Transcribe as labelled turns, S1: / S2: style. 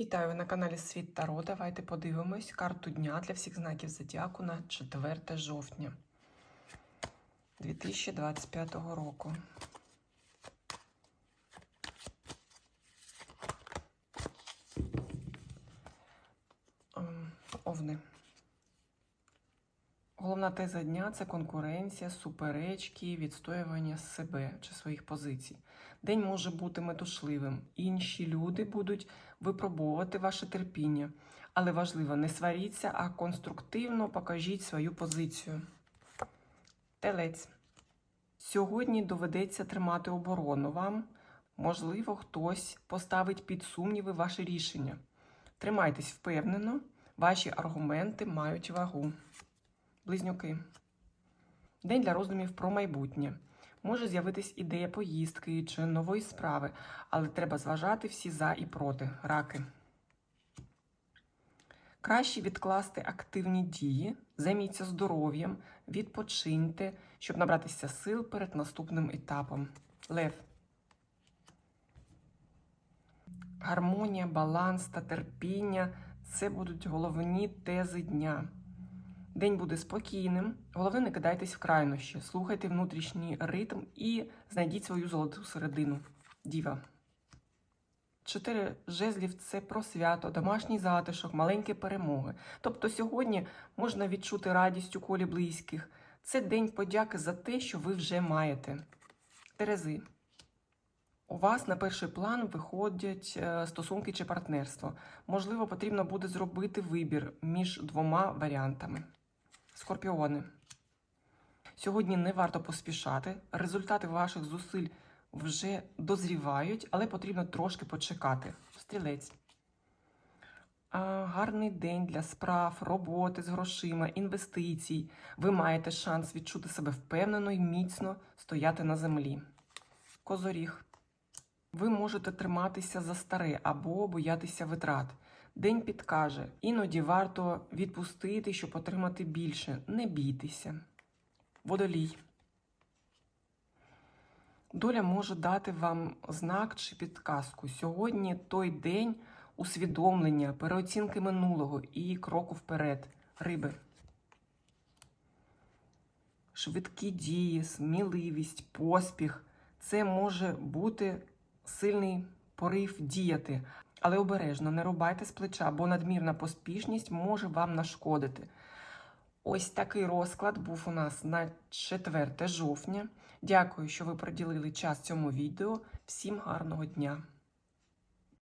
S1: Вітаю на каналі Світ Таро. Давайте подивимось карту дня для всіх знаків зодіаку на 4 жовтня 2025 року. Ем, Овни. Головна теза дня це конкуренція, суперечки, відстоювання себе чи своїх позицій. День може бути метушливим. Інші люди будуть випробовувати ваше терпіння. Але важливо, не сваріться, а конструктивно покажіть свою позицію. Телець. Сьогодні доведеться тримати оборону вам. Можливо, хтось поставить під сумніви ваше рішення. Тримайтесь впевнено, ваші аргументи мають вагу. Близнюки. День для роздумів про майбутнє. Може з'явитись ідея поїздки чи нової справи, але треба зважати всі за і проти раки. Краще відкласти активні дії, займіться здоров'ям, відпочиньте, щоб набратися сил перед наступним етапом. Лев. Гармонія, баланс та терпіння це будуть головні тези дня. День буде спокійним, головне, не кидайтесь в крайнощі, слухайте внутрішній ритм і знайдіть свою золоту середину. Діва. Чотири жезлів це про свято, домашній затишок, маленькі перемоги. Тобто сьогодні можна відчути радість у колі близьких. Це день подяки за те, що ви вже маєте. Терези. У вас на перший план виходять е, стосунки чи партнерство. Можливо, потрібно буде зробити вибір між двома варіантами. Скорпіони. Сьогодні не варто поспішати. Результати ваших зусиль вже дозрівають, але потрібно трошки почекати. Стрілець. А, гарний день для справ, роботи з грошима, інвестицій. Ви маєте шанс відчути себе впевнено і міцно стояти на землі. Козоріг. Ви можете триматися за старе або боятися витрат. День підкаже, іноді варто відпустити, щоб отримати більше. Не бійтеся. Водолій. Доля може дати вам знак чи підказку. Сьогодні той день усвідомлення, переоцінки минулого і кроку вперед. Риби. Швидкі дії, сміливість, поспіх. Це може бути сильний порив діяти. Але обережно не рубайте з плеча, бо надмірна поспішність може вам нашкодити. Ось такий розклад був у нас на 4 жовтня. Дякую, що ви приділили час цьому відео. Всім гарного дня!